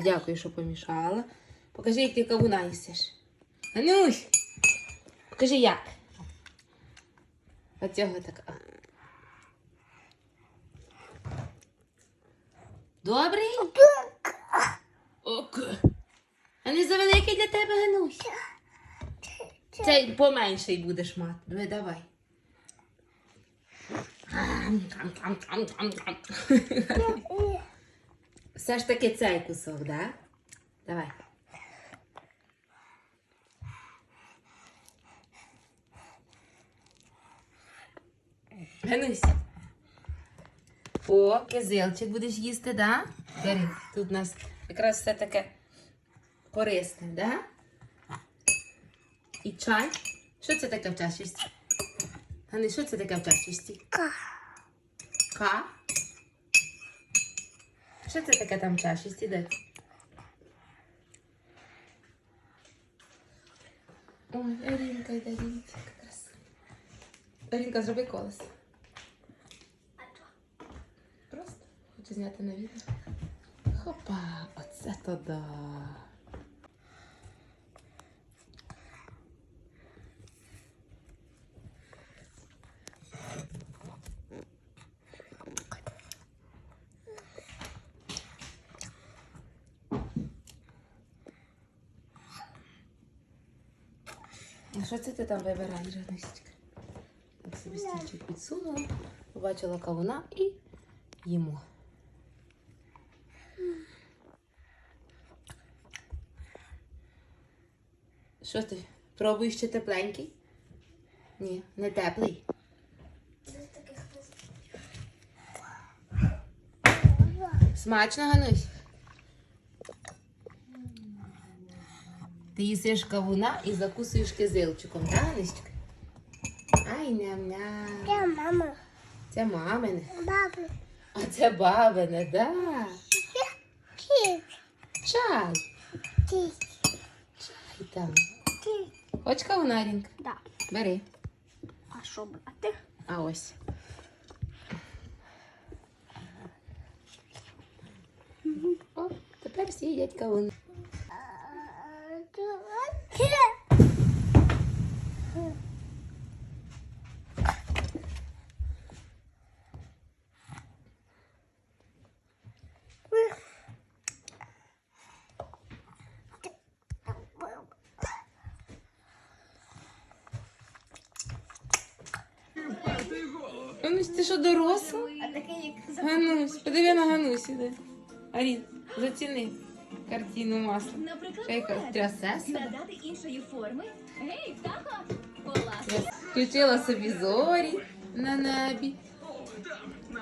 Дякую, що помішала. Покажи, як ти кавуна їсиш. Анусь! Покажи як. Оцього так. Добрий? Ок. А не завеликий для тебе, Ганусь? Цей поменший будеш мати. Ну, давай. Все ж таки цей кусок, да? Давай. Ганусь. О, кизилчик будеш їсти, да? Бери, тут у нас якраз все таке корисне, да? І чай. Що це таке в чашечці? Гани, що це таке в чашечці? Ка. Ка? Що це таке там в чашечці? Де? Ой, Арінка, йде, дивіться, яка красива. Арінка, зроби колесо. Просто хочу зняти на відео. Хопа, оце то да. А що це ти там вибираєш, Ганусечка? Так собі стільчик підсунула, побачила кавуна і їмо. Що ти? Пробуєш ще тепленький? Ні, не теплий. Смачно, Ганусь? Ти їсиш кавуна і закусуєш кизилчиком, так, Ганусечка? Ай, ням-ням. Я мама. Це мамине. Баба. А це бабине, да. Кіт. Чай. Кіт. Чай там. Кіт. Хоч кавуна, Рінка? Да. Бери. А що брати? А ось. О, тепер всі їдять кавун. Ганусь, ти що доросла? Ганусь, подиви на Ганусь іде. Арін, заціни картину масла. Наприклад, трясе себе. надати іншої форми. Гей, птахо! Клас! Включила собі зорі на небі.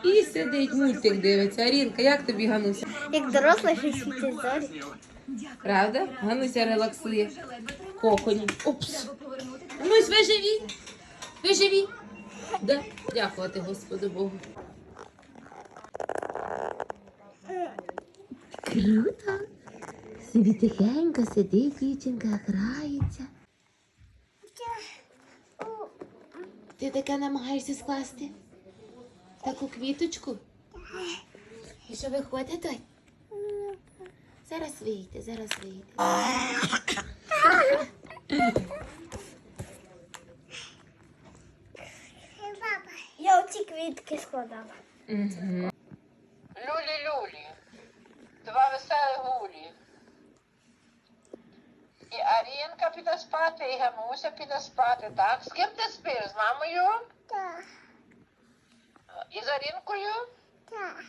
І сидить, мультик дивиться. Арінка, як тобі Гануся? Як доросла, що світить зорі. Правда? Гануся релаксує коконі. Повернути. Ганусь, ви живі? Ви живі? Да? Дякувати Господу Богу. Круто. Собі тихенько сидить дівчинка, грається. Ти таке намагаєшся скласти? Таку квіточку? І що виходить той? Зараз вийде, зараз вийде. Я оці квітки складала. Угу. Люлі-люлі. Два веселі гулі. І Арінка піде Гамуся піде спати, так? З ким ти спиш? З мамою? Так, І з Арінкою? так.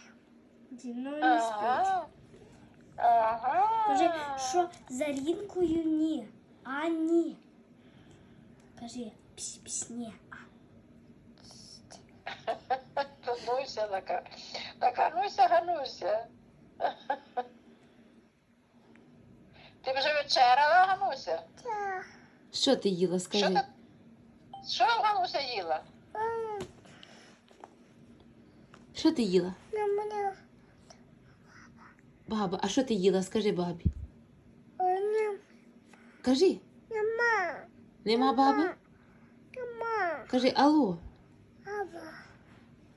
Зі мною не спить. Ага. Що за рінкою ні. А ні. Каже, піс пісні. Гануся така. Так Гануся, Гануся. Ти вже вечеряла, Гануся? Так. Що ти їла, Що скажи? ти? Що Гануся їла? Що ти їла? Баба, а що ти їла? Скажи бабі. Кажи, Нема. нема баби? Нема. Кажи алло. Баба.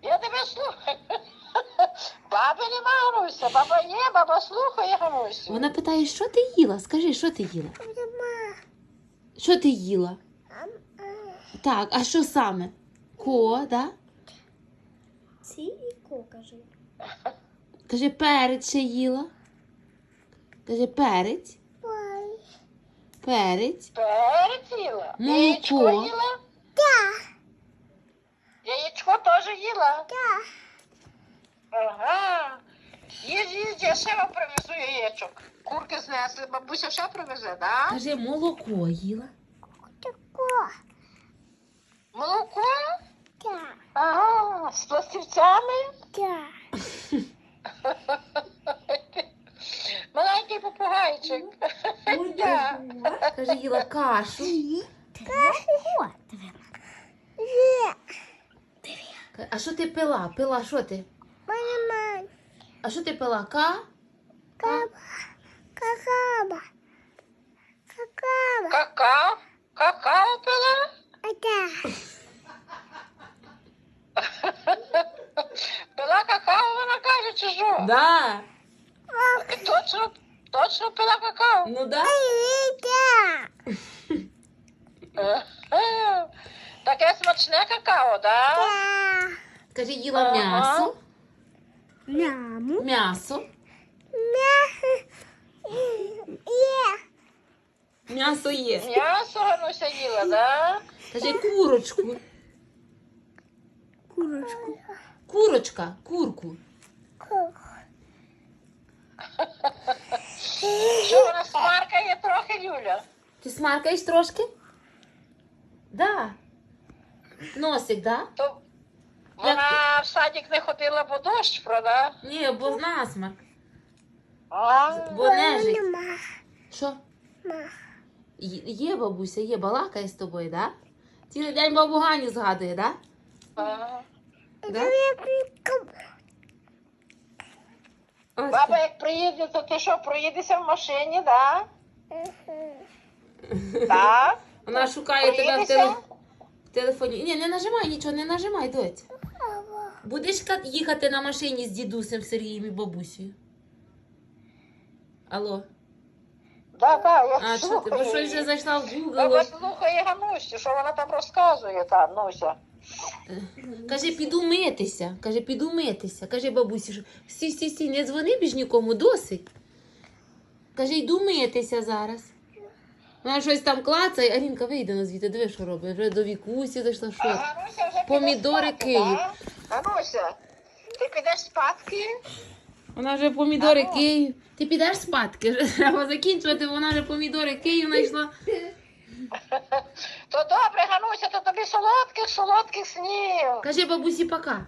Я тебе слухаю. Баби нема, Гануся. Баба є, баба слухає, Ганусю. Вона питає, що ти їла? Скажи, що ти їла? Що ти їла? Так, а що саме? Ко, да? Ці і ко, кажи. Каже, перець ще їла. Каже, перець. Перець. Переціла. Молоко. Яєчко їла? Так. Яєчко теж їла? Так. Ага. Їдь, їдь, я ще вам привезу яєчок. Курки знесли, бабуся ще привезе, да? Каже, молоко їла. Молоко? Так. Ага, з пластівцями? Так. Маленький попугайчик. Так. Каже, їла кашу. О, диви. А що ти пила? Пила що ти? А що ти пила? Ка? Точно, точно пила какао. Ну да. Это. Ага. Таке смачне какао, да? Да. Каже, їла Ага. м'ясо. Мяму. М'ясо. Е. М'ясо є. М'ясо Гануся їла, да? Каже, курочку. Курочку. Курочка, курку. Що вона смаркає трохи, Юля? Ти смаркаєш трошки? Да. Носик, да? То вона в садик не ходила, бо дощ, правда? Ні, бо з насмарк. А, Бо нежить. Нема. Що? Є, є бабуся, є, балакає з тобою, да? Цілий день бабу Ганю згадує, да? а. да? Баба, як приїде, то ти що, проїдешся в машині, да? Так? Вона шукає тебе в, теле... в телефоні. Ні, не нажимай нічого, не нажимай, доць. Будеш їхати на машині з дідусем Сергієм і бабусею? Алло. Да, да, я А, що ти? Бо щось вже зайшла в Баба слухає Ганусю, що вона там розказує, та Нуся. Каже, піду митися. Каже, піду митися. Каже бабусі, що сі, сі, сі, не дзвони більш нікому, досить. Каже, йду митися зараз. Вона щось там клацає, Арінка вийде на звідти, диви, що робить. Вже до вікусі зайшла, що? А вже Помідори спати, Київ. да? Гануся, ти підеш спадки? Вона вже помідори. Київ. Ти підеш спадки, треба закінчувати, вона вже помідори Київ знайшла. То добре, Гануся, то тобі солодких, солодких снів. Каже бабусі пока.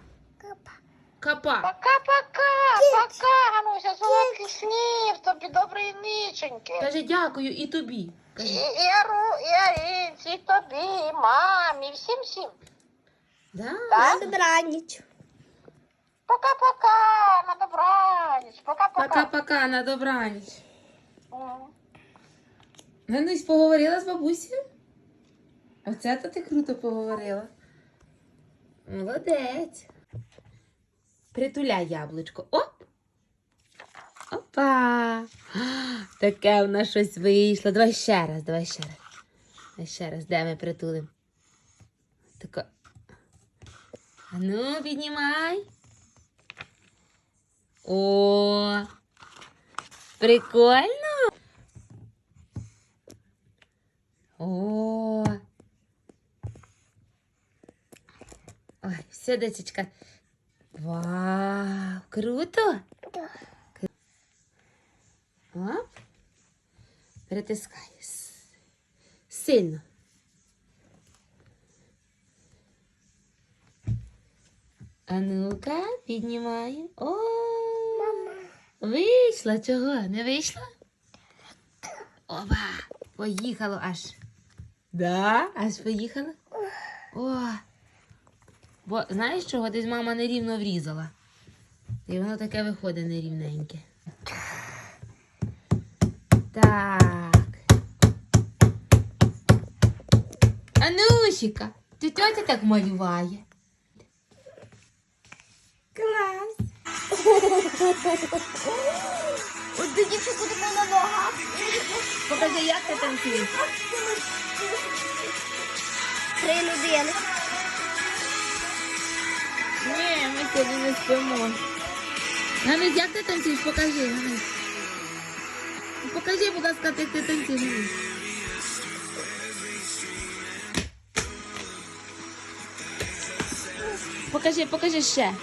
Капа. Пока-пока, пока, Гануся, солодких снів, тобі доброї ніченьки. Каже, дякую і тобі. І, і, Ару, і Арінці, і тобі, і мамі, всім всім. да? Так? Добраніч. Пока-пока, на добраніч, пока-пока. Пока-пока, на добраніч. Мгм. Ганусь, поговорила з бабусею? Оце то ти круто поговорила. Молодець. Притуляй яблучко. Оп. Опа. Таке в нас щось вийшло. Давай ще раз, давай ще раз. Давай ще раз, де ми притулимо. Тако. Ну, піднімай. О, прикольно. О. Ой, все, дочечка. Вау, круто. Оп. Перетискай. Сильно. А ну-ка, піднімаємо. О, вийшла чого? Не вийшла? Опа, поїхало аж. Да? Аж поїхало? О. Бо знаєш чого? Десь мама нерівно врізала. І воно таке виходить нерівненьке. Так. Анусіка, ти тьотя так малюває. Клас. От дівчинку таку на ногах. Покажи, як ти танцюєш. Три людини. Ні, ми сьогодні не спимо. Ганусь, як ти танцюєш? Покажи. Ну, Покажи, будь ласка, як ти танцюєш. Покажи, покажи ще.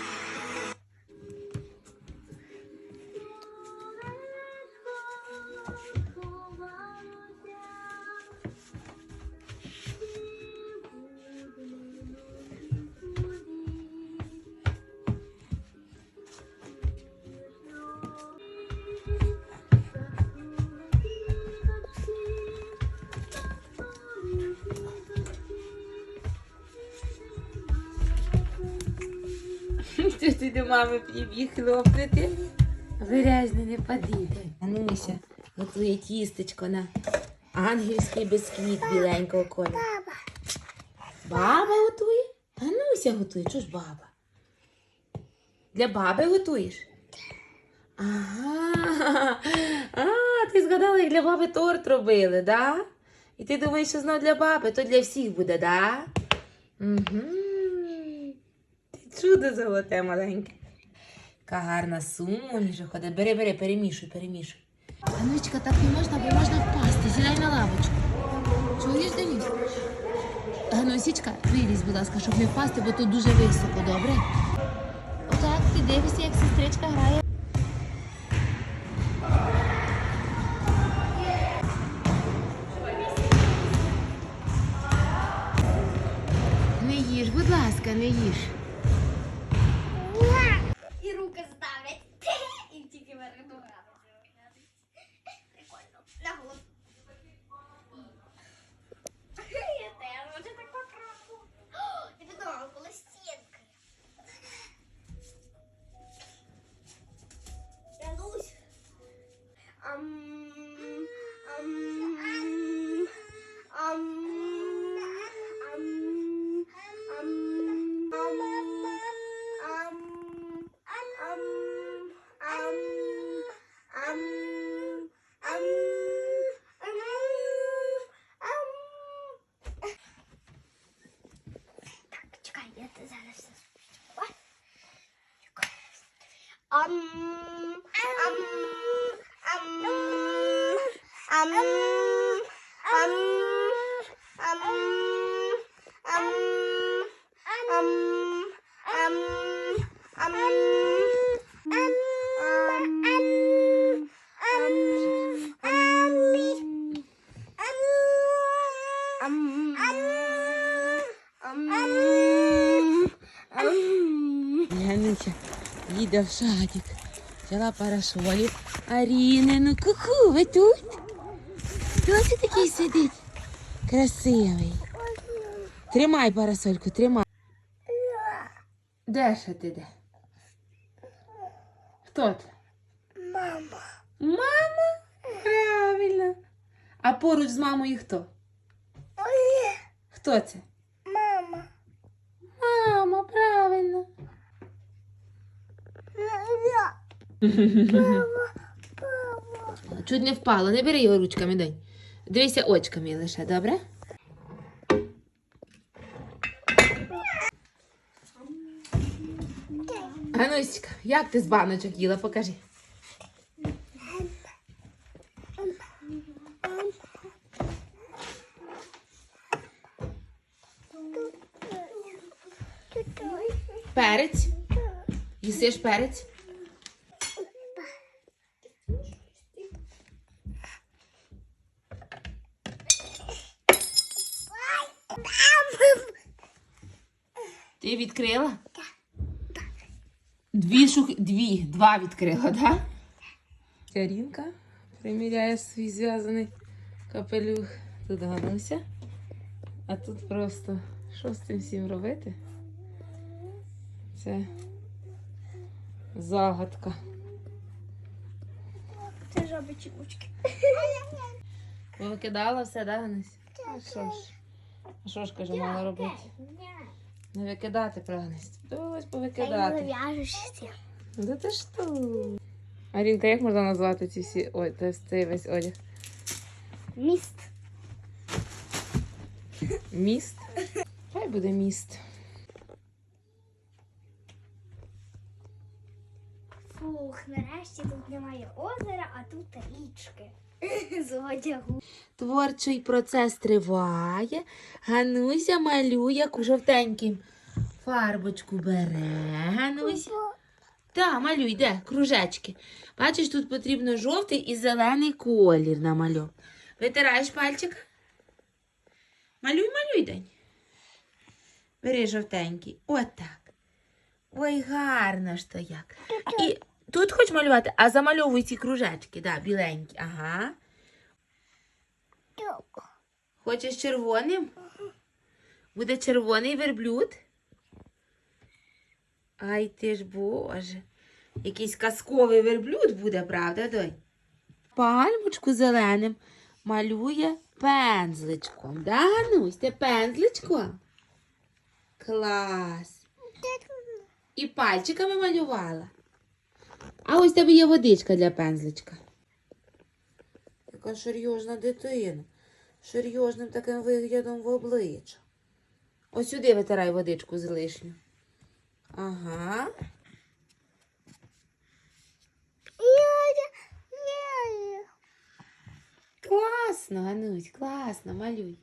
Що до мами прибіг хлопнути? Виразно не подійде. Ануся готує тістечко на ангельський бісквіт біленького кольору. Баба. Баба готує? Ануся готує. Чого ж баба? Для баби готуєш? Ага. А, ти згадала, як для баби торт робили, да? І ти думаєш, що знов для баби, то для всіх буде, да? Угу. Чудо золоте маленьке. Яка гарна сумніша ходить. Бери, бери, перемішуй, перемішуй. Анучка, так не можна, бо можна впасти. Сідай на лавочку. Чуєш, Денис? Ганусічка, вилізь, будь ласка, щоб не впасти, бо тут дуже високо, добре? Отак, ти дивишся, як сестричка грає. Не їж, будь ласка, не їж. Їде в садик. Взяла парасолі. Аріна, ну ку-ку, ви тут? Хто це такий сидить? Красивий. Тримай парасольку, тримай. Де ще ти де? Хто ти? Мама. Мама? Правильно. А поруч з мамою хто? Хто це? Мама. Мама, правильно. Чуть не впало, не бери його ручками, дай. Дивися очками лише, добре? Ганусечка, як ти з баночок їла? Покажи. Перець. Їсиш перець? Відкрила? Дві шух... Дві, два відкрила, так? Карінка приміряє свій зв'язаний капелюх. Тут Гануся. А тут просто що з цим всім робити? Це загадка. Це жаби чекучки. Повикидала все, да, Ганусь? А що ж? А що ж, каже, мала робити? Не викидати прагнесть. Довелось повикидати. Да ти що? Арінка, як можна назвати ці всі ой, цей весь одяг? Міст. Міст? Хай буде міст. Фух, нарешті тут немає озера, а тут річки. З одягу. Творчий процес триває. Гануся малює жовтеньким. Фарбочку бере. Гануся. Так, малюй, де? Кружечки. Бачиш, тут потрібно жовтий і зелений колір намальов. Витираєш пальчик. Малюй, малюй день. Бери жовтенький. Отак. Ой, гарно ж то як. І тут хоч малювати, а замальовуй ці кружечки, да, біленькі. Ага. Хочеш червоним? Буде червоний верблюд? Ай ти ж боже. Якийсь казковий верблюд буде, правда, донь? Пальмочку зеленим малює пензличком. Да, Ганусь, ти пензличком? Клас. І пальчиками малювала. А ось тебе є водичка для пензличка. Яка серйозна дитина. Серйозним таким виглядом в обличчя. Ось сюди витирай водичку з лишню. Ага. Класно, Ганусь, класно, малюй.